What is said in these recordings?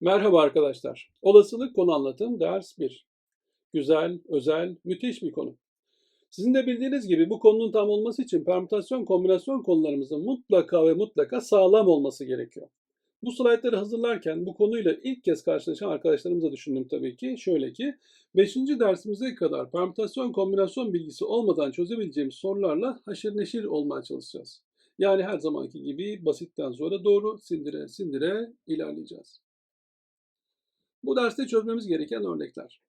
Merhaba arkadaşlar. Olasılık konu anlatım ders 1. Güzel, özel, müthiş bir konu. Sizin de bildiğiniz gibi bu konunun tam olması için permütasyon kombinasyon konularımızın mutlaka ve mutlaka sağlam olması gerekiyor. Bu slaytları hazırlarken bu konuyla ilk kez karşılaşan arkadaşlarımıza düşündüm tabii ki. Şöyle ki 5. dersimize kadar permütasyon kombinasyon bilgisi olmadan çözebileceğimiz sorularla haşır neşir olmaya çalışacağız. Yani her zamanki gibi basitten zora doğru sindire sindire ilerleyeceğiz. Bu derste çözmemiz gereken örnekler.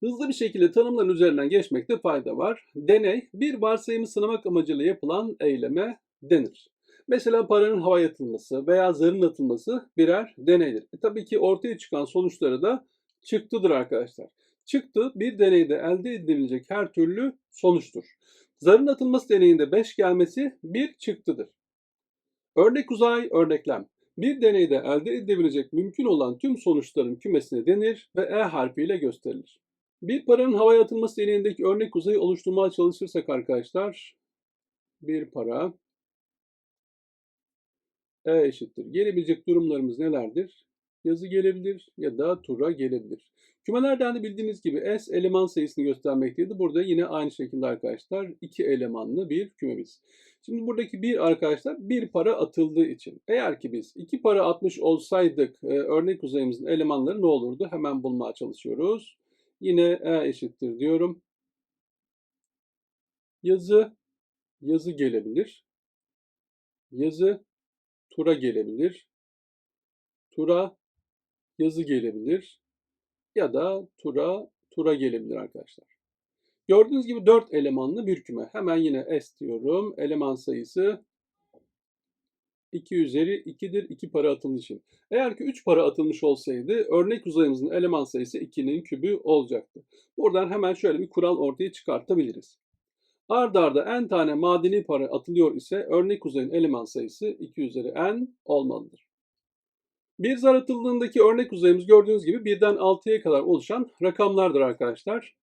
Hızlı bir şekilde tanımların üzerinden geçmekte fayda var. Deney, bir varsayımı sınamak amacıyla yapılan eyleme denir. Mesela paranın havaya atılması veya zarın atılması birer deneydir. E, tabii ki ortaya çıkan sonuçları da çıktıdır arkadaşlar. Çıktı bir deneyde elde edilebilecek her türlü sonuçtur. Zarın atılması deneyinde 5 gelmesi bir çıktıdır. Örnek uzay, örneklem. Bir deneyde elde edilebilecek mümkün olan tüm sonuçların kümesine denir ve E harfiyle gösterilir. Bir paranın havaya atılması deneyindeki örnek uzayı oluşturmaya çalışırsak arkadaşlar, bir para E eşittir. Gelebilecek durumlarımız nelerdir? Yazı gelebilir ya da tura gelebilir. Kümelerden de bildiğiniz gibi S eleman sayısını göstermekteydi. Burada yine aynı şekilde arkadaşlar iki elemanlı bir kümemiz. Şimdi buradaki bir arkadaşlar bir para atıldığı için. Eğer ki biz iki para atmış olsaydık e, örnek uzayımızın elemanları ne olurdu? Hemen bulmaya çalışıyoruz. Yine E eşittir diyorum. Yazı, yazı gelebilir. Yazı, tura gelebilir. Tura, yazı gelebilir. Ya da tura, tura gelebilir arkadaşlar. Gördüğünüz gibi 4 elemanlı bir küme. Hemen yine S diyorum. Eleman sayısı 2 üzeri 2'dir 2 para atılmış için. Eğer ki 3 para atılmış olsaydı örnek uzayımızın eleman sayısı 2'nin kübü olacaktı. Buradan hemen şöyle bir kural ortaya çıkartabiliriz. Arda arda n tane madeni para atılıyor ise örnek uzayın eleman sayısı 2 üzeri n olmalıdır. Bir zar atıldığındaki örnek uzayımız gördüğünüz gibi birden 6'ya kadar oluşan rakamlardır arkadaşlar.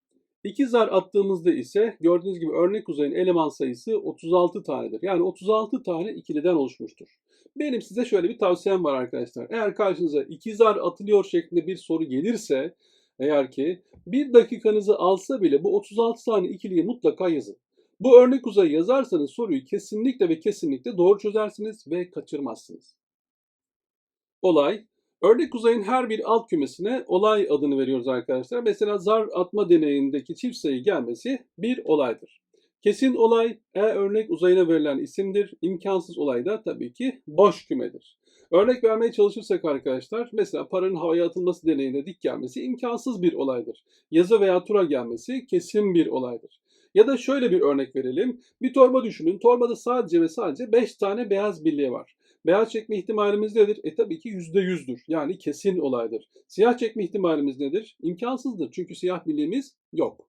İki zar attığımızda ise gördüğünüz gibi örnek uzayın eleman sayısı 36 tanedir. Yani 36 tane ikiliden oluşmuştur. Benim size şöyle bir tavsiyem var arkadaşlar. Eğer karşınıza iki zar atılıyor şeklinde bir soru gelirse eğer ki bir dakikanızı alsa bile bu 36 tane ikiliyi mutlaka yazın. Bu örnek uzayı yazarsanız soruyu kesinlikle ve kesinlikle doğru çözersiniz ve kaçırmazsınız. Olay Örnek uzayın her bir alt kümesine olay adını veriyoruz arkadaşlar. Mesela zar atma deneyindeki çift sayı gelmesi bir olaydır. Kesin olay E örnek uzayına verilen isimdir. İmkansız olay da tabii ki boş kümedir. Örnek vermeye çalışırsak arkadaşlar mesela paranın havaya atılması deneyinde dik gelmesi imkansız bir olaydır. Yazı veya tura gelmesi kesin bir olaydır. Ya da şöyle bir örnek verelim. Bir torba düşünün. Torbada sadece ve sadece 5 tane beyaz bilye var. Beyaz çekme ihtimalimiz nedir? E tabii ki %100'dür. Yani kesin olaydır. Siyah çekme ihtimalimiz nedir? İmkansızdır. Çünkü siyah bilyemiz yok.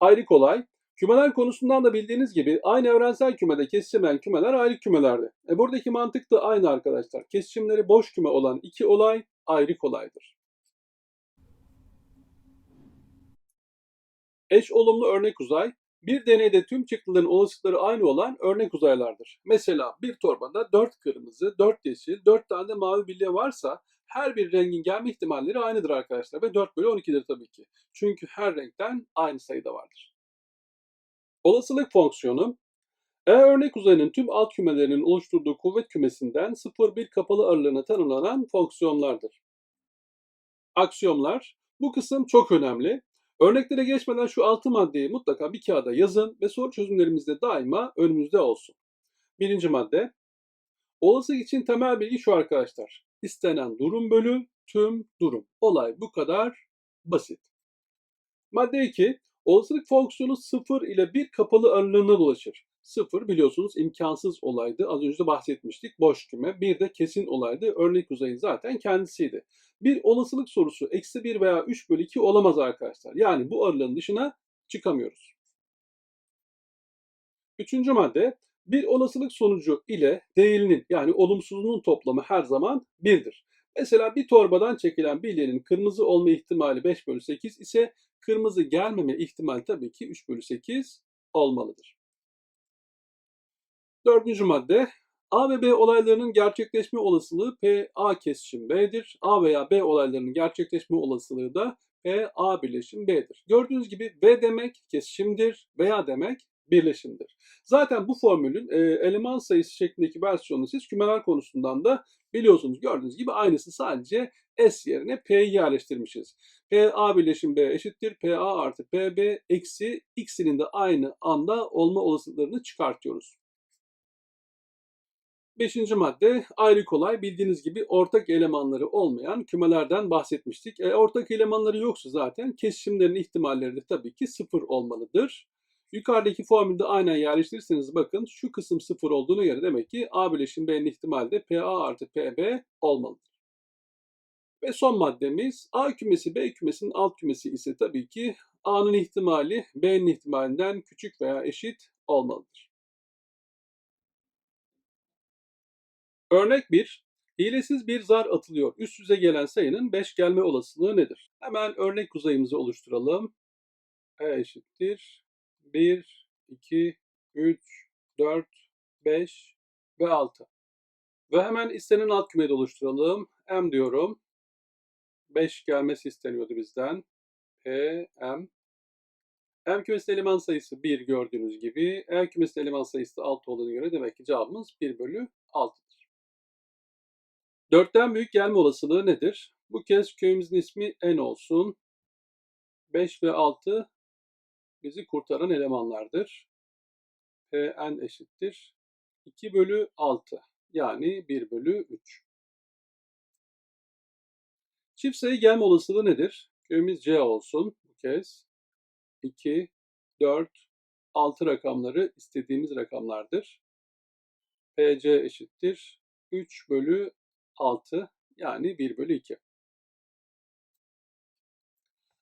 Ayrık olay. Kümeler konusundan da bildiğiniz gibi aynı evrensel kümede kesişemeyen kümeler ayrık kümelerdi. E buradaki mantık da aynı arkadaşlar. Kesişimleri boş küme olan iki olay ayrık olaydır. Eş olumlu örnek uzay bir deneyde tüm çıktıların olasılıkları aynı olan örnek uzaylardır. Mesela bir torbada 4 kırmızı, 4 yeşil, 4 tane de mavi bilye varsa her bir rengin gelme ihtimalleri aynıdır arkadaşlar. Ve 4 bölü 12'dir tabii ki. Çünkü her renkten aynı sayıda vardır. Olasılık fonksiyonu E örnek uzayının tüm alt kümelerinin oluşturduğu kuvvet kümesinden 0-1 kapalı aralığına tanımlanan fonksiyonlardır. Aksiyomlar. Bu kısım çok önemli. Örneklere geçmeden şu altı maddeyi mutlaka bir kağıda yazın ve soru çözümlerimizde daima önümüzde olsun. Birinci madde. Olasılık için temel bilgi şu arkadaşlar. İstenen durum bölü tüm durum. Olay bu kadar basit. Madde 2. Olasılık fonksiyonu 0 ile 1 kapalı aralığına dolaşır. 0 biliyorsunuz imkansız olaydı. Az önce de bahsetmiştik. Boş küme. Bir de kesin olaydı. Örnek uzayın zaten kendisiydi. Bir olasılık sorusu eksi 1 veya 3 bölü 2 olamaz arkadaşlar. Yani bu aralığın dışına çıkamıyoruz. Üçüncü madde. Bir olasılık sonucu ile değilinin yani olumsuzluğun toplamı her zaman 1'dir. Mesela bir torbadan çekilen bilyenin kırmızı olma ihtimali 5 bölü 8 ise kırmızı gelmeme ihtimali tabii ki 3 bölü 8 olmalıdır. Dördüncü madde A ve B olaylarının gerçekleşme olasılığı P A kesişim B'dir. A veya B olaylarının gerçekleşme olasılığı da P A birleşim B'dir. Gördüğünüz gibi V demek kesişimdir veya demek birleşimdir. Zaten bu formülün e, eleman sayısı şeklindeki versiyonunu siz kümeler konusundan da biliyorsunuz. Gördüğünüz gibi aynısı sadece S yerine P'yi yerleştirmişiz. P A birleşim B eşittir. P A artı P B eksi ikisinin de aynı anda olma olasılıklarını çıkartıyoruz. Beşinci madde ayrı kolay bildiğiniz gibi ortak elemanları olmayan kümelerden bahsetmiştik. E, ortak elemanları yoksa zaten kesişimlerin ihtimalleri de tabii ki sıfır olmalıdır. Yukarıdaki formülde aynen yerleştirirseniz bakın şu kısım sıfır olduğuna göre demek ki A bileşim B'nin ihtimali de PA artı PB olmalıdır. Ve son maddemiz A kümesi B kümesinin alt kümesi ise tabii ki A'nın ihtimali B'nin ihtimalinden küçük veya eşit olmalıdır. Örnek 1. Hilesiz bir zar atılıyor. Üst yüze gelen sayının 5 gelme olasılığı nedir? Hemen örnek uzayımızı oluşturalım. E eşittir 1, 2, 3, 4, 5 ve 6. Ve hemen istenen alt kümeyi oluşturalım. M diyorum. 5 gelmesi isteniyordu bizden. P, M. M kümesi eleman sayısı 1 gördüğünüz gibi. E kümesi eleman sayısı da 6 olduğuna göre demek ki cevabımız 1 bölü 6'dır. 4'ten büyük gelme olasılığı nedir? Bu kez köyümüzün ismi N olsun. 5 ve 6 bizi kurtaran elemanlardır. Pn eşittir. 2 bölü 6 yani 1 bölü 3. Çift sayı gelme olasılığı nedir? Köyümüz C olsun bu kez. 2, 4, 6 rakamları istediğimiz rakamlardır. PC eşittir. 3 bölü 6 yani 1 bölü 2.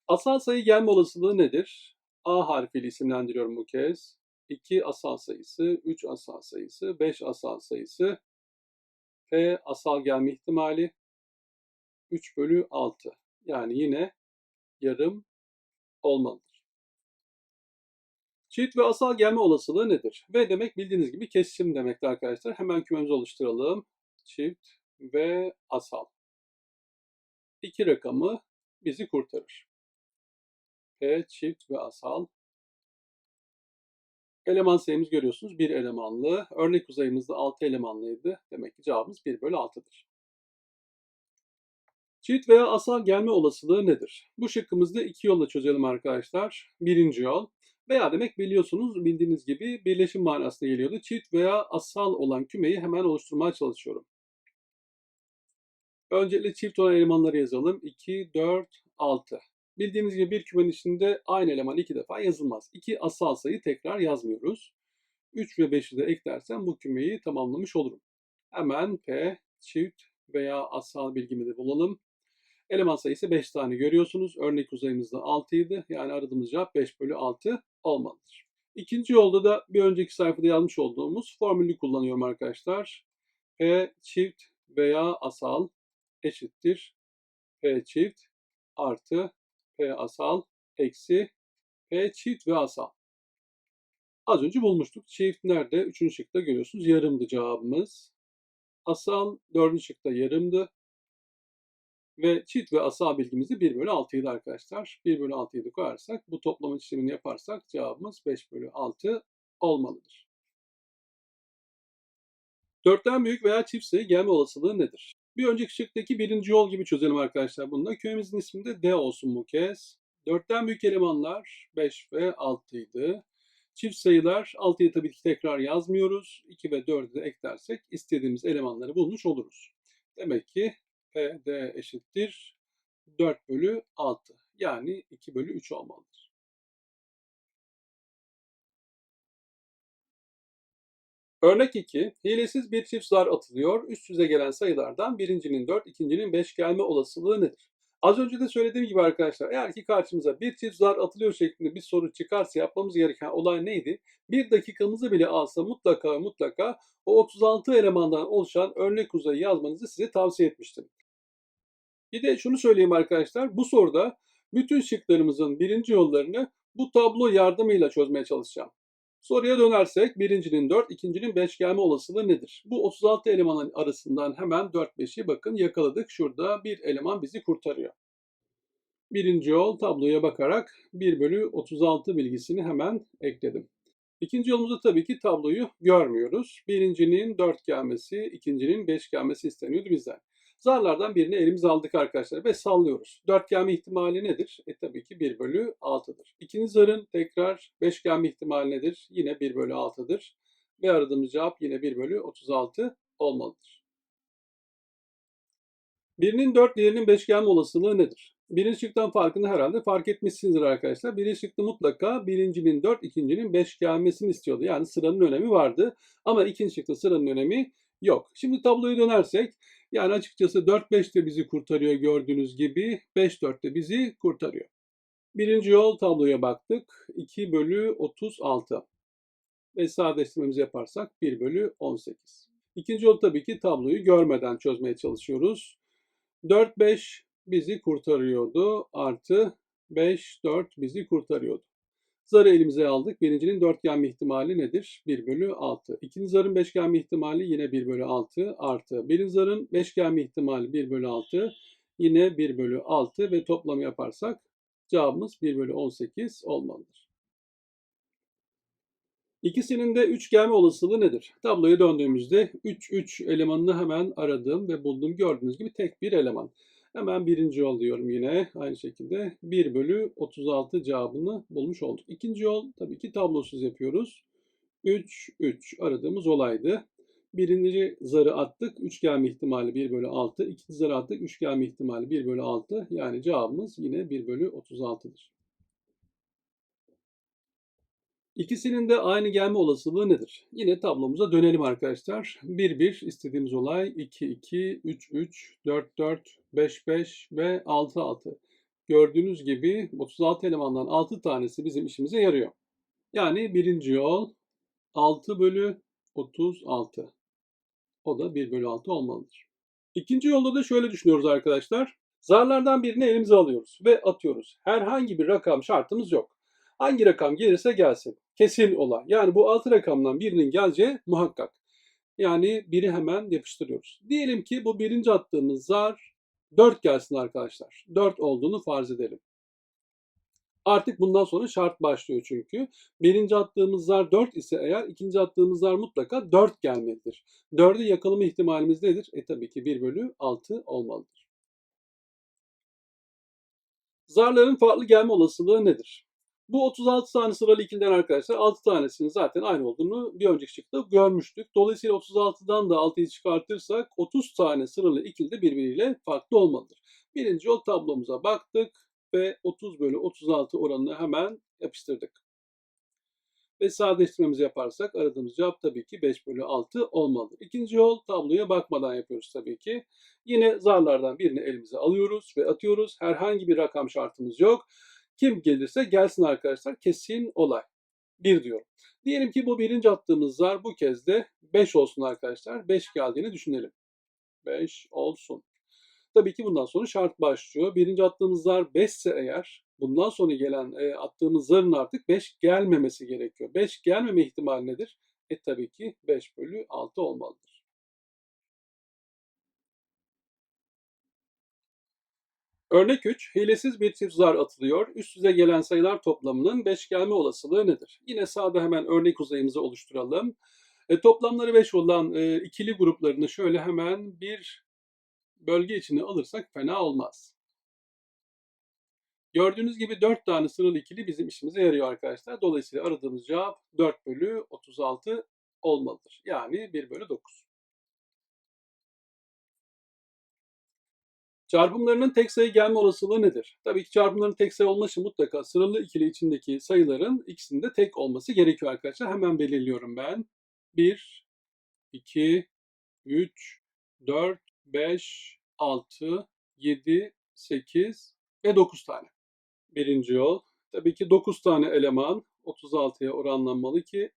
Asal sayı gelme olasılığı nedir? A harfiyle isimlendiriyorum bu kez. 2 asal sayısı, 3 asal sayısı, 5 asal sayısı. P asal gelme ihtimali 3 bölü 6. Yani yine yarım olmalıdır. Çift ve asal gelme olasılığı nedir? V demek bildiğiniz gibi kesişim demektir arkadaşlar. Hemen kümemizi oluşturalım. Çift ve asal. İki rakamı bizi kurtarır. P çift ve asal. Eleman sayımız görüyorsunuz bir elemanlı. Örnek uzayımızda 6 elemanlıydı. Demek ki cevabımız 1 bölü 6'dır. Çift veya asal gelme olasılığı nedir? Bu şıkkımızda iki yolla çözelim arkadaşlar. Birinci yol veya demek biliyorsunuz bildiğiniz gibi birleşim manasına geliyordu. Çift veya asal olan kümeyi hemen oluşturmaya çalışıyorum. Öncelikle çift olan elemanları yazalım. 2, 4, 6. Bildiğiniz gibi bir kümenin içinde aynı eleman iki defa yazılmaz. İki asal sayı tekrar yazmıyoruz. 3 ve 5'i de eklersem bu kümeyi tamamlamış olurum. Hemen P çift veya asal bilgimi de bulalım. Eleman sayısı 5 tane görüyorsunuz. Örnek uzayımızda 6 idi. Yani aradığımız cevap 5 bölü 6 olmalıdır. İkinci yolda da bir önceki sayfada yazmış olduğumuz formülü kullanıyorum arkadaşlar. P çift veya asal eşittir. P çift artı P asal eksi P çift ve asal. Az önce bulmuştuk. Çift nerede? Üçüncü şıkta görüyorsunuz. Yarımdı cevabımız. Asal dördüncü şıkta yarımdı. Ve çift ve asal bilgimiz de 1 bölü 6'ydı arkadaşlar. 1 bölü 6'yı da koyarsak bu toplama işlemini yaparsak cevabımız 5 bölü 6 olmalıdır. Dörtten büyük veya çift sayı gelme olasılığı nedir? Bir önceki şıktaki birinci yol gibi çözelim arkadaşlar bunu da. Köyümüzün ismi de D olsun bu kez. Dörtten büyük elemanlar 5 ve 6 idi. Çift sayılar 6'yı tabii ki tekrar yazmıyoruz. 2 ve 4'ü de eklersek istediğimiz elemanları bulmuş oluruz. Demek ki PD eşittir 4 bölü 6. Yani 2 bölü 3 olmalıdır. Örnek 2. Hilesiz bir çift zar atılıyor. Üst yüze gelen sayılardan birincinin 4, ikincinin 5 gelme olasılığı nedir? Az önce de söylediğim gibi arkadaşlar eğer ki karşımıza bir çift zar atılıyor şeklinde bir soru çıkarsa yapmamız gereken olay neydi? Bir dakikamızı bile alsa mutlaka mutlaka o 36 elemandan oluşan örnek uzayı yazmanızı size tavsiye etmiştim. Bir de şunu söyleyeyim arkadaşlar. Bu soruda bütün şıklarımızın birinci yollarını bu tablo yardımıyla çözmeye çalışacağım. Soruya dönersek birincinin 4, ikincinin 5 gelme olasılığı nedir? Bu 36 elemanın arasından hemen 4-5'i bakın yakaladık. Şurada bir eleman bizi kurtarıyor. Birinci yol tabloya bakarak 1 bölü 36 bilgisini hemen ekledim. İkinci yolumuzda tabii ki tabloyu görmüyoruz. Birincinin 4 gelmesi, ikincinin 5 gelmesi isteniyordu bizden. Zarlardan birini elimize aldık arkadaşlar ve sallıyoruz. 4 gelme ihtimali nedir? E tabii ki 1 bölü 6'dır. İkinci zarın tekrar 5 gelme ihtimali nedir? Yine 1 bölü 6'dır. Ve aradığımız cevap yine 1 bölü 36 olmalıdır. Birinin 4, diğerinin 5 gelme olasılığı nedir? Birinci şıktan farkını herhalde fark etmişsinizdir arkadaşlar. Birinci şıkta mutlaka birincinin 4, ikincinin 5 gelmesini istiyordu. Yani sıranın önemi vardı. Ama ikinci şıkta sıranın önemi yok. Şimdi tabloya dönersek yani açıkçası 4-5 de bizi kurtarıyor gördüğünüz gibi. 5-4 de bizi kurtarıyor. Birinci yol tabloya baktık. 2 bölü 36. Ve sadeleştirmemizi yaparsak 1 bölü 18. İkinci yol tabii ki tabloyu görmeden çözmeye çalışıyoruz. 4-5 bizi kurtarıyordu. Artı 5-4 bizi kurtarıyordu. Zarı elimize aldık. Birincinin 4 gelme ihtimali nedir? 1 bölü 6. İkinci zarın 5 gelme ihtimali yine 1 bölü 6 artı. Birinci zarın 5 gelme ihtimali 1 bölü 6 yine 1 bölü 6 ve toplamı yaparsak cevabımız 1 bölü 18 olmalıdır. İkisinin de 3 gelme olasılığı nedir? Tabloya döndüğümüzde 3, 3 elemanını hemen aradım ve buldum. Gördüğünüz gibi tek bir eleman. Hemen birinci yol diyorum yine aynı şekilde 1 bölü 36 cevabını bulmuş olduk. İkinci yol tabii ki tablosuz yapıyoruz. 3, 3 aradığımız olaydı. Birinci zarı attık. 3 gelme ihtimali 1 bölü 6. İkinci zarı attık. 3 gelme ihtimali 1 bölü 6. Yani cevabımız yine 1 bölü 36'dır. İkisinin de aynı gelme olasılığı nedir? Yine tablomuza dönelim arkadaşlar. 1 1 istediğimiz olay 2 2 3 3 4 4 5 5 ve 6 6. Gördüğünüz gibi 36 elemandan 6 tanesi bizim işimize yarıyor. Yani birinci yol 6 bölü 36. O da 1 bölü 6 olmalıdır. İkinci yolda da şöyle düşünüyoruz arkadaşlar. Zarlardan birini elimize alıyoruz ve atıyoruz. Herhangi bir rakam şartımız yok. Hangi rakam gelirse gelsin. Kesin olay. Yani bu 6 rakamdan birinin geleceği muhakkak. Yani biri hemen yapıştırıyoruz. Diyelim ki bu birinci attığımız zar 4 gelsin arkadaşlar. 4 olduğunu farz edelim. Artık bundan sonra şart başlıyor çünkü. Birinci attığımız zar 4 ise eğer ikinci attığımız zar mutlaka 4 gelmelidir. 4'ü yakalama ihtimalimiz nedir? E tabii ki 1 bölü 6 olmalıdır. Zarların farklı gelme olasılığı nedir? Bu 36 tane sıralı ikiliden arkadaşlar 6 tanesinin zaten aynı olduğunu bir önceki şıkta görmüştük. Dolayısıyla 36'dan da 6'yı çıkartırsak 30 tane sıralı ikilde birbiriyle farklı olmalıdır. Birinci yol tablomuza baktık ve 30 bölü 36 oranını hemen yapıştırdık. Ve sadeleştirmemizi yaparsak aradığımız cevap tabii ki 5 bölü 6 olmalıdır. İkinci yol tabloya bakmadan yapıyoruz tabii ki. Yine zarlardan birini elimize alıyoruz ve atıyoruz. Herhangi bir rakam şartımız yok. Kim gelirse gelsin arkadaşlar. Kesin olay. 1 diyorum. Diyelim ki bu birinci attığımız zar bu kez de 5 olsun arkadaşlar. 5 geldiğini düşünelim. 5 olsun. Tabii ki bundan sonra şart başlıyor. Birinci attığımız zar 5 ise eğer bundan sonra gelen e, attığımız zarın artık 5 gelmemesi gerekiyor. 5 gelmeme ihtimali nedir? E tabii ki 5 bölü 6 olmalıdır. Örnek 3, hilesiz bir çift zar atılıyor. Üst üste gelen sayılar toplamının 5 gelme olasılığı nedir? Yine sağda hemen örnek uzayımızı oluşturalım. E, toplamları 5 olan e, ikili gruplarını şöyle hemen bir bölge içine alırsak fena olmaz. Gördüğünüz gibi 4 tane sıralı ikili bizim işimize yarıyor arkadaşlar. Dolayısıyla aradığımız cevap 4 bölü 36 olmalıdır. Yani 1 bölü 9. Çarpımlarının tek sayı gelme olasılığı nedir? Tabii ki çarpımların tek sayı olması mutlaka sıralı ikili içindeki sayıların ikisinde tek olması gerekiyor arkadaşlar. Hemen belirliyorum ben. 1, 2, 3, 4, 5, 6, 7, 8 ve 9 tane. Birinci yol. Tabii ki 9 tane eleman 36'ya oranlanmalı ki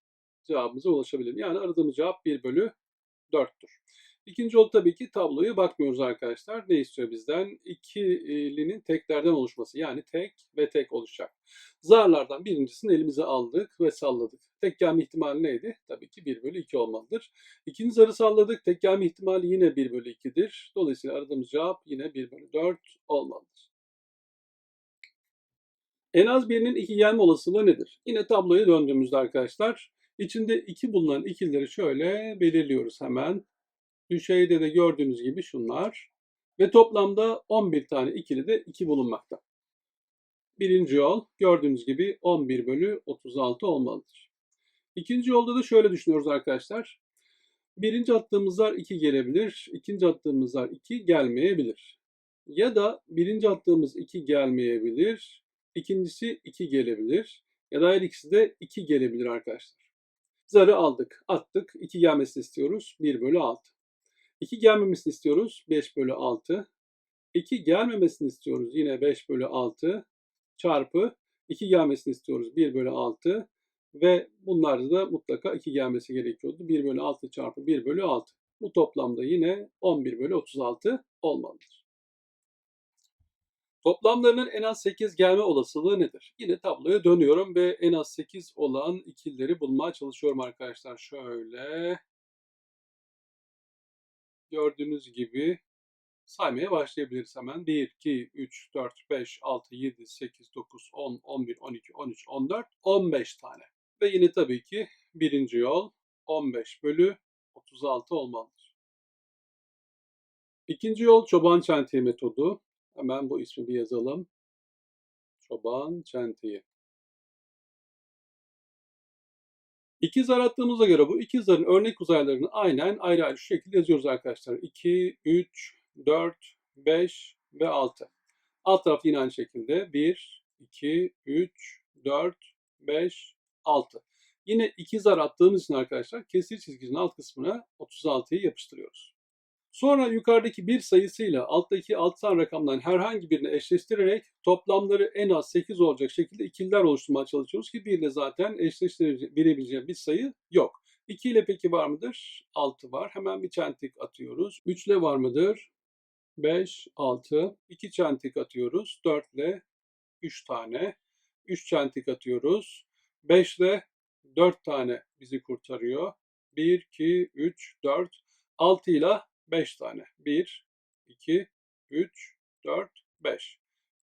cevabımıza ulaşabilelim. Yani aradığımız cevap 1 bölü 4'tür. İkinci yol tabii ki tabloya bakmıyoruz arkadaşlar. Ne istiyor bizden? İkilinin teklerden oluşması. Yani tek ve tek oluşacak. Zarlardan birincisini elimize aldık ve salladık. Tek gelme ihtimali neydi? Tabii ki 1 bölü 2 olmalıdır. İkinci zarı salladık. Tek gelme ihtimali yine 1 bölü 2'dir. Dolayısıyla aradığımız cevap yine 1 bölü 4 olmalıdır. En az birinin iki gelme olasılığı nedir? Yine tabloya döndüğümüzde arkadaşlar içinde 2 bulunan ikilileri şöyle belirliyoruz hemen. Düşeyde de gördüğünüz gibi şunlar. Ve toplamda 11 tane ikili de 2 bulunmakta. Birinci yol gördüğünüz gibi 11 bölü 36 olmalıdır. İkinci yolda da şöyle düşünüyoruz arkadaşlar. Birinci attığımız zar 2 gelebilir. ikinci attığımız zar 2 gelmeyebilir. Ya da birinci attığımız 2 gelmeyebilir. ikincisi 2 gelebilir. Ya da her ikisi de 2 gelebilir arkadaşlar. Zarı aldık, attık. 2 gelmesini istiyoruz. 1 bölü 6. 2 gelmemesini istiyoruz. 5 bölü 6. 2 gelmemesini istiyoruz. Yine 5 bölü 6 çarpı 2 gelmesini istiyoruz. 1 bölü 6 ve bunlarda da mutlaka 2 gelmesi gerekiyordu. 1 bölü 6 çarpı 1 bölü 6. Bu toplamda yine 11 bölü 36 olmalıdır. Toplamlarının en az 8 gelme olasılığı nedir? Yine tabloya dönüyorum ve en az 8 olan ikilileri bulmaya çalışıyorum arkadaşlar. Şöyle gördüğünüz gibi saymaya başlayabiliriz hemen. 1, 2, 3, 4, 5, 6, 7, 8, 9, 10, 11, 12, 13, 14, 15 tane. Ve yine tabii ki birinci yol 15 bölü 36 olmalıdır. İkinci yol çoban çentiği metodu. Hemen bu ismi bir yazalım. Çoban çentiği. İki zar attığımıza göre bu iki zarın örnek uzaylarını aynen ayrı ayrı şu şekilde yazıyoruz arkadaşlar. 2, 3, 4, 5 ve 6. Alt taraf yine aynı şekilde 1, 2, 3, 4, 5, 6. Yine iki zar attığımız için arkadaşlar kesir çizgisinin alt kısmına 36'yı yapıştırıyoruz. Sonra yukarıdaki bir sayısıyla alttaki alt tane rakamdan herhangi birini eşleştirerek toplamları en az 8 olacak şekilde ikililer oluşturmaya çalışıyoruz ki 1 ile zaten eşleştirebileceğim bir sayı yok. 2 ile peki var mıdır? 6 var. Hemen bir çentik atıyoruz. 3 ile var mıdır? 5, 6. 2 çentik atıyoruz. 4 ile 3 tane. 3 çentik atıyoruz. 5 ile 4 tane bizi kurtarıyor. 1, 2, 3, 4. 6 ile 5 tane. 1, 2, 3, 4, 5.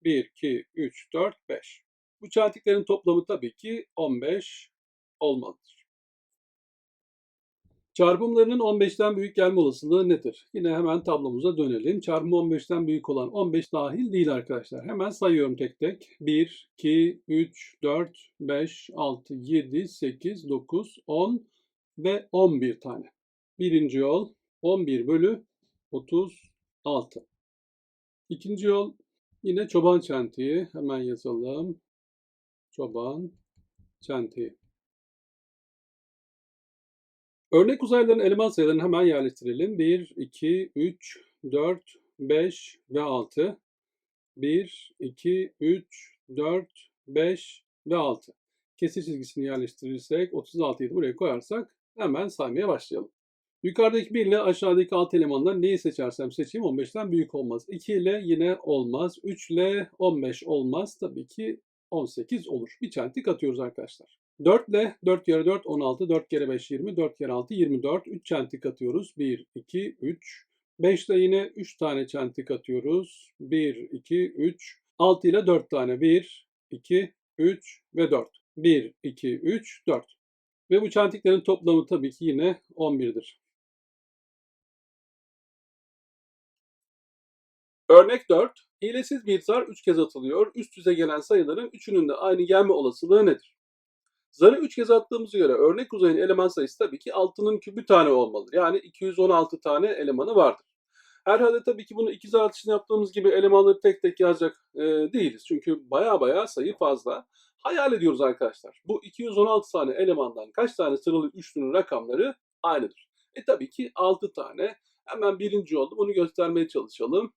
1, 2, 3, 4, 5. Bu çentiklerin toplamı tabii ki 15 olmalıdır. Çarpımlarının 15'ten büyük gelme olasılığı nedir? Yine hemen tablomuza dönelim. Çarpımı 15'ten büyük olan 15 dahil değil arkadaşlar. Hemen sayıyorum tek tek. 1, 2, 3, 4, 5, 6, 7, 8, 9, 10 ve 11 tane. Birinci yol 11 bölü 36. İkinci yol yine çoban çentiği. Hemen yazalım. Çoban çentiği. Örnek uzayların eleman sayılarını hemen yerleştirelim. 1, 2, 3, 4, 5 ve 6. 1, 2, 3, 4, 5 ve 6. Kesir çizgisini yerleştirirsek 36'yı buraya koyarsak hemen saymaya başlayalım. Yukarıdaki 1 ile aşağıdaki alt elemandan neyi seçersem seçeyim 15'ten büyük olmaz. 2 ile yine olmaz. 3 ile 15 olmaz. Tabii ki 18 olur. Bir çentik atıyoruz arkadaşlar. 4 ile 4 kere 4 16, 4 kere 5 20, 4 kere 6 24. 3 çentik atıyoruz. 1, 2, 3. 5 ile yine 3 tane çentik atıyoruz. 1, 2, 3. 6 ile 4 tane. 1, 2, 3 ve 4. 1, 2, 3, 4. Ve bu çentiklerin toplamı tabii ki yine 11'dir. Örnek 4. Hilesiz bir zar 3 kez atılıyor. Üst üste gelen sayıların üçünün de aynı gelme olasılığı nedir? Zarı 3 kez attığımıza göre örnek uzayın eleman sayısı tabii ki 6'nın kübü tane olmalıdır. Yani 216 tane elemanı vardır. Herhalde tabii ki bunu iki zar atışını yaptığımız gibi elemanları tek tek yazacak e, değiliz. Çünkü baya baya sayı fazla. Hayal ediyoruz arkadaşlar. Bu 216 tane elemandan kaç tane sıralı üçlünün rakamları aynıdır. E tabii ki 6 tane. Hemen birinci oldu. Bunu göstermeye çalışalım.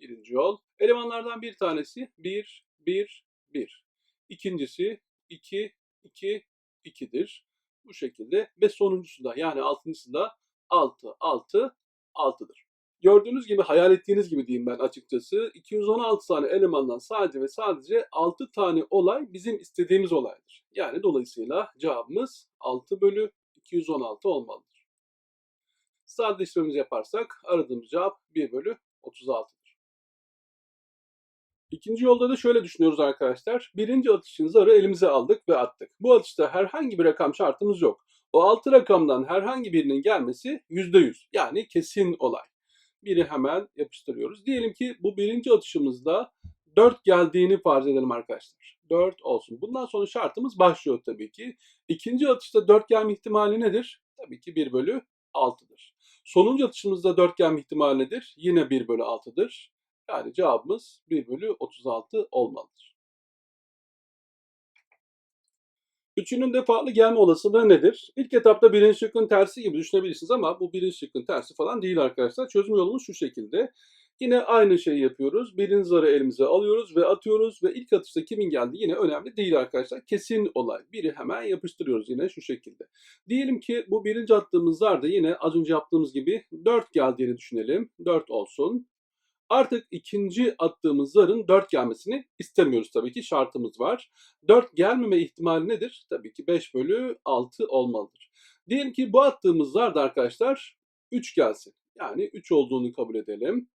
Birinci yol. Elemanlardan bir tanesi 1, 1, 1. İkincisi 2, 2, 2'dir. Bu şekilde ve sonuncusu da yani altıncısı da 6, 6, 6'dır. Gördüğünüz gibi hayal ettiğiniz gibi diyeyim ben açıkçası. 216 tane elemandan sadece ve sadece 6 tane olay bizim istediğimiz olaydır. Yani dolayısıyla cevabımız 6 bölü 216 olmalıdır. Sadeleştirmemizi yaparsak aradığımız cevap 1 bölü 36'dır. İkinci yolda da şöyle düşünüyoruz arkadaşlar. Birinci atışın zarı elimize aldık ve attık. Bu atışta herhangi bir rakam şartımız yok. O 6 rakamdan herhangi birinin gelmesi %100 yani kesin olay. Biri hemen yapıştırıyoruz. Diyelim ki bu birinci atışımızda 4 geldiğini farz edelim arkadaşlar. 4 olsun. Bundan sonra şartımız başlıyor tabii ki. İkinci atışta 4 gelme ihtimali nedir? Tabii ki 1 bölü 6'dır. Sonuncu atışımızda 4 gelme ihtimali nedir? Yine 1 bölü 6'dır. Yani cevabımız 1 bölü 36 olmalıdır. Üçünün de farklı gelme olasılığı nedir? İlk etapta birinci şıkkın tersi gibi düşünebilirsiniz ama bu birinci şıkkın tersi falan değil arkadaşlar. Çözüm yolumuz şu şekilde. Yine aynı şeyi yapıyoruz. Birinci zarı elimize alıyoruz ve atıyoruz ve ilk atışta kimin geldi yine önemli değil arkadaşlar. Kesin olay. Biri hemen yapıştırıyoruz yine şu şekilde. Diyelim ki bu birinci attığımız zarda yine az önce yaptığımız gibi 4 geldiğini düşünelim. 4 olsun. Artık ikinci attığımız zarın 4 gelmesini istemiyoruz tabii ki şartımız var. 4 gelmeme ihtimali nedir? Tabii ki 5 bölü 6 olmalıdır. Diyelim ki bu attığımız zarda arkadaşlar 3 gelsin. Yani 3 olduğunu kabul edelim.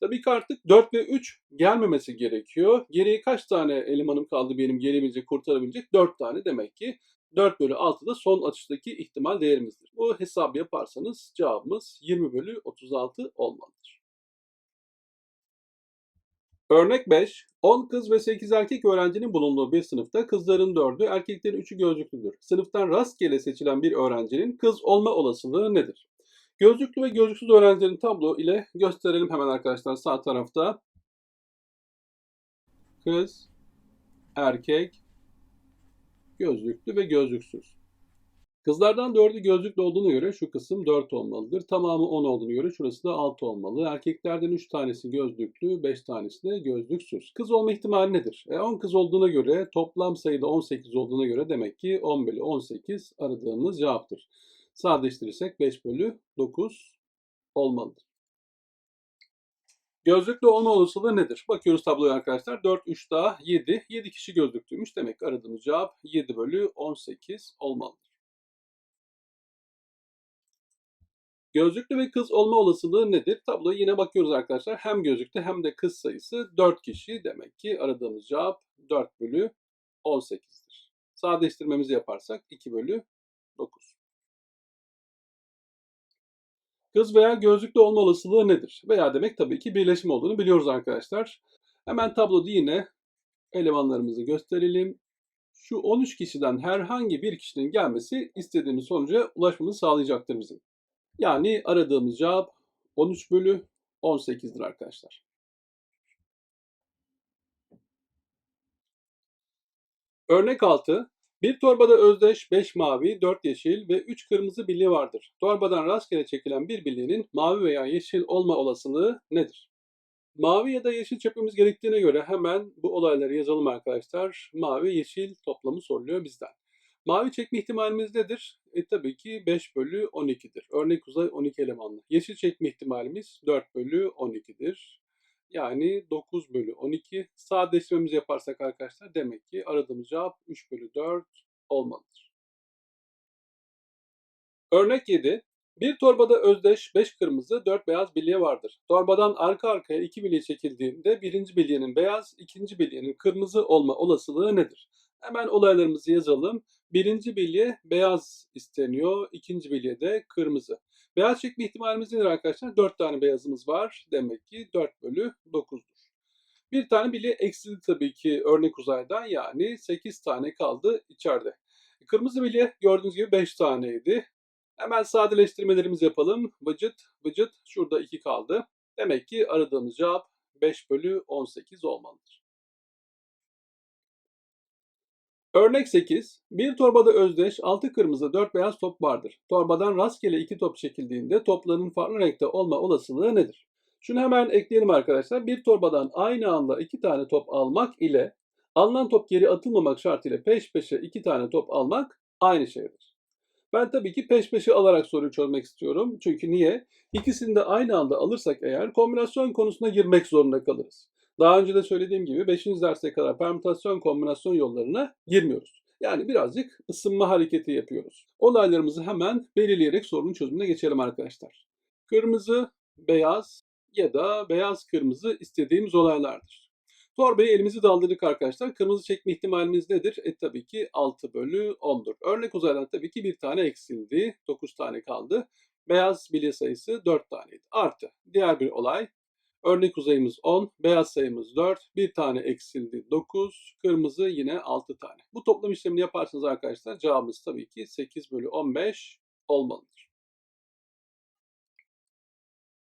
Tabii ki artık 4 ve 3 gelmemesi gerekiyor. Geriye kaç tane elemanım kaldı benim gelebilecek, kurtarabilecek? 4 tane demek ki. 4 bölü 6 da son atıştaki ihtimal değerimizdir. Bu hesabı yaparsanız cevabımız 20 bölü 36 olmalıdır. Örnek 5. 10 kız ve 8 erkek öğrencinin bulunduğu bir sınıfta kızların 4'ü, erkeklerin 3'ü gözlüklüdür. Sınıftan rastgele seçilen bir öğrencinin kız olma olasılığı nedir? Gözlüklü ve gözlüksüz öğrencilerin tablo ile gösterelim hemen arkadaşlar sağ tarafta. Kız, erkek, gözlüklü ve gözlüksüz. Kızlardan 4'ü gözlüklü olduğuna göre şu kısım 4 olmalıdır. Tamamı 10 olduğuna göre şurası da 6 olmalı. Erkeklerden 3 tanesi gözlüklü, 5 tanesi de gözlüksüz. Kız olma ihtimali nedir? E 10 kız olduğuna göre toplam sayıda 18 olduğuna göre demek ki 10 bölü 18 aradığımız cevaptır. Sadeleştirirsek 5 bölü 9 olmalıdır. Gözlüklü olma olasılığı nedir? Bakıyoruz tabloya arkadaşlar. 4, 3 daha 7. 7 kişi gözlüklüymüş. Demek aradığımız cevap 7 bölü 18 olmalıdır. Gözlüklü ve kız olma olasılığı nedir? Tabloya yine bakıyoruz arkadaşlar. Hem gözlüklü hem de kız sayısı 4 kişi. Demek ki aradığımız cevap 4 bölü 18'dir. Sadeleştirmemizi yaparsak 2 bölü 9. Kız veya gözlüklü olma olasılığı nedir? Veya demek tabii ki birleşim olduğunu biliyoruz arkadaşlar. Hemen tabloda yine elemanlarımızı gösterelim. Şu 13 kişiden herhangi bir kişinin gelmesi istediğimiz sonuca ulaşmamızı sağlayacaktır bizim. Yani aradığımız cevap 13 bölü 18'dir arkadaşlar. Örnek 6. Bir torbada özdeş 5 mavi, 4 yeşil ve 3 kırmızı bilye vardır. Torbadan rastgele çekilen bir bilyenin mavi veya yeşil olma olasılığı nedir? Mavi ya da yeşil çöpümüz gerektiğine göre hemen bu olayları yazalım arkadaşlar. Mavi yeşil toplamı soruluyor bizden. Mavi çekme ihtimalimiz nedir? E tabii ki 5 bölü 12'dir. Örnek uzay 12 elemanlı. Yeşil çekme ihtimalimiz 4 bölü 12'dir. Yani 9 bölü 12. Sadeleştirmemizi yaparsak arkadaşlar demek ki aradığımız cevap 3 bölü 4 olmalıdır. Örnek 7. Bir torbada özdeş 5 kırmızı 4 beyaz bilye vardır. Torbadan arka arkaya 2 bilye çekildiğinde birinci bilyenin beyaz, ikinci bilyenin kırmızı olma olasılığı nedir? Hemen olaylarımızı yazalım. Birinci bilye beyaz isteniyor, ikinci bilye de kırmızı. Beyaz çekme ihtimalimiz nedir arkadaşlar? 4 tane beyazımız var. Demek ki 4 bölü 9'dur. Bir tane bilye eksildi tabii ki örnek uzaydan yani 8 tane kaldı içeride. Kırmızı bilye gördüğünüz gibi 5 taneydi. Hemen sadeleştirmelerimizi yapalım. Vıcıt, vıcıt şurada 2 kaldı. Demek ki aradığımız cevap 5 bölü 18 olmalıdır. Örnek 8. Bir torbada özdeş 6 kırmızı 4 beyaz top vardır. Torbadan rastgele 2 top çekildiğinde topların farklı renkte olma olasılığı nedir? Şunu hemen ekleyelim arkadaşlar. Bir torbadan aynı anda 2 tane top almak ile alınan top geri atılmamak şartıyla peş peşe 2 tane top almak aynı şeydir. Ben tabii ki peş peşe alarak soruyu çözmek istiyorum. Çünkü niye? İkisini de aynı anda alırsak eğer kombinasyon konusuna girmek zorunda kalırız. Daha önce de söylediğim gibi 5. derse kadar permütasyon kombinasyon yollarına girmiyoruz. Yani birazcık ısınma hareketi yapıyoruz. Olaylarımızı hemen belirleyerek sorunun çözümüne geçelim arkadaşlar. Kırmızı, beyaz ya da beyaz kırmızı istediğimiz olaylardır. Torbayı elimizi daldırdık arkadaşlar. Kırmızı çekme ihtimalimiz nedir? E tabii ki 6 bölü 10'dur. Örnek uzaydan tabii ki bir tane eksildi. 9 tane kaldı. Beyaz bilye sayısı 4 taneydi. Artı diğer bir olay. Örnek uzayımız 10, beyaz sayımız 4, bir tane eksildi 9, kırmızı yine 6 tane. Bu toplam işlemini yaparsanız arkadaşlar cevabımız tabii ki 8 bölü 15 olmalıdır.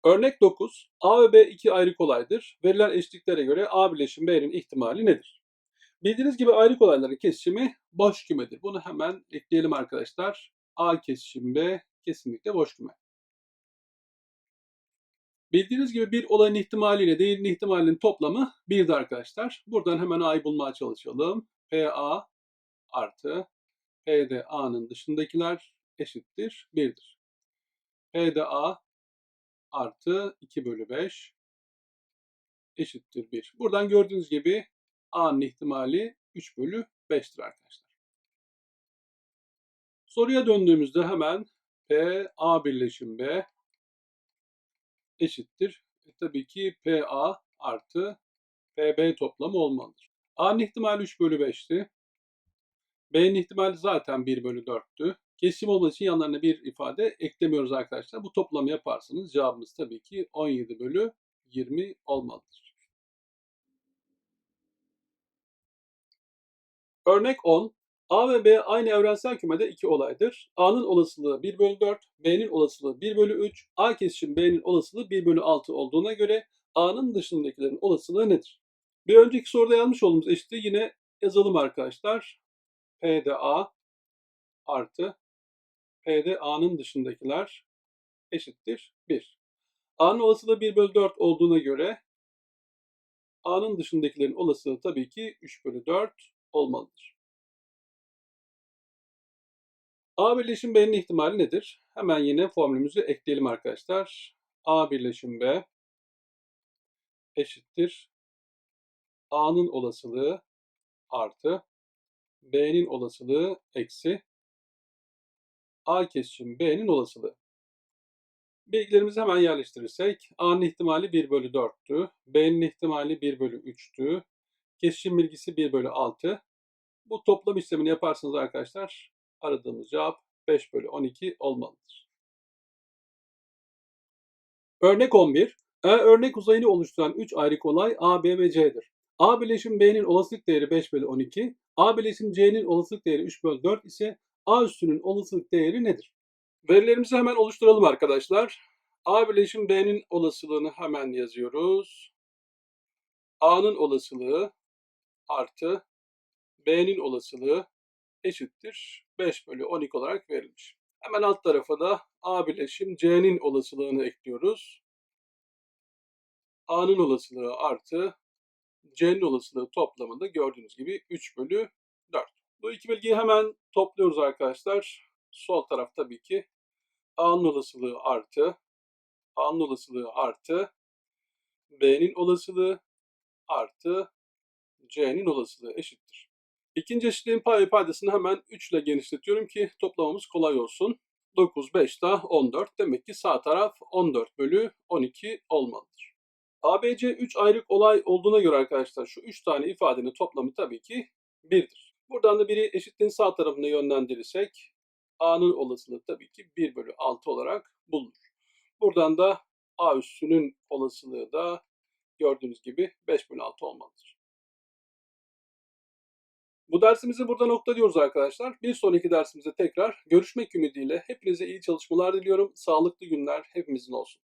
Örnek 9. A ve B iki ayrı kolaydır. Verilen eşliklere göre A birleşim B'nin ihtimali nedir? Bildiğiniz gibi ayrı kolayların kesişimi boş kümedir. Bunu hemen ekleyelim arkadaşlar. A kesişim B kesinlikle boş küme. Bildiğiniz gibi bir olayın ihtimaliyle değerin ihtimalinin toplamı 1'di arkadaşlar. Buradan hemen A'yı bulmaya çalışalım. PA artı PDA'nın dışındakiler eşittir 1'dir. PDA artı 2 bölü 5 eşittir 1. Buradan gördüğünüz gibi A'nın ihtimali 3 bölü 5'tir arkadaşlar. Soruya döndüğümüzde hemen P A birleşim B eşittir. E, tabii ki PA artı PB toplamı olmalıdır. A'nın ihtimali 3 bölü 5'ti. B'nin ihtimali zaten 1 bölü 4'tü. Kesim olması için yanlarına bir ifade eklemiyoruz arkadaşlar. Bu toplamı yaparsanız cevabımız tabii ki 17 bölü 20 olmalıdır. Örnek 10. A ve B aynı evrensel kümede iki olaydır. A'nın olasılığı 1 bölü 4, B'nin olasılığı 1 bölü 3, A kesişim B'nin olasılığı 1 bölü 6 olduğuna göre A'nın dışındakilerin olasılığı nedir? Bir önceki soruda yazmış olduğumuz eşitliği yine yazalım arkadaşlar. P'de A artı P'de A'nın dışındakiler eşittir 1. A'nın olasılığı 1 bölü 4 olduğuna göre A'nın dışındakilerin olasılığı tabii ki 3 bölü 4 olmalıdır. A birleşim B'nin ihtimali nedir? Hemen yine formülümüzü ekleyelim arkadaşlar. A birleşim B eşittir. A'nın olasılığı artı B'nin olasılığı eksi A kesişim B'nin olasılığı. Bilgilerimizi hemen yerleştirirsek A'nın ihtimali 1 bölü 4'tü. B'nin ihtimali 1 bölü 3'tü. Kesişim bilgisi 1 bölü 6. Bu toplam işlemini yaparsanız arkadaşlar aradığımız cevap 5 bölü 12 olmalıdır. Örnek 11. E örnek uzayını oluşturan 3 ayrı olay A, B ve C'dir. A birleşim B'nin olasılık değeri 5 bölü 12. A birleşim C'nin olasılık değeri 3 bölü 4 ise A üstünün olasılık değeri nedir? Verilerimizi hemen oluşturalım arkadaşlar. A birleşim B'nin olasılığını hemen yazıyoruz. A'nın olasılığı artı B'nin olasılığı eşittir 5 bölü 12 olarak verilmiş. Hemen alt tarafa da A birleşim C'nin olasılığını ekliyoruz. A'nın olasılığı artı C'nin olasılığı toplamında gördüğünüz gibi 3 bölü 4. Bu iki bilgiyi hemen topluyoruz arkadaşlar. Sol taraf tabii ki A'nın olasılığı artı A'nın olasılığı artı B'nin olasılığı artı C'nin olasılığı eşittir. İkinci eşitliğin pay paydasını hemen 3 ile genişletiyorum ki toplamamız kolay olsun. 9, 5 daha 14. Demek ki sağ taraf 14 bölü 12 olmalıdır. ABC 3 ayrı olay olduğuna göre arkadaşlar şu 3 tane ifadenin toplamı tabii ki 1'dir. Buradan da biri eşitliğin sağ tarafına yönlendirirsek A'nın olasılığı tabii ki 1 bölü 6 olarak bulunur. Buradan da A üssünün olasılığı da gördüğünüz gibi 5 bölü 6 olmalıdır. Bu dersimizi burada noktalıyoruz arkadaşlar. Bir sonraki dersimizde tekrar görüşmek ümidiyle hepinize iyi çalışmalar diliyorum. Sağlıklı günler hepimizin olsun.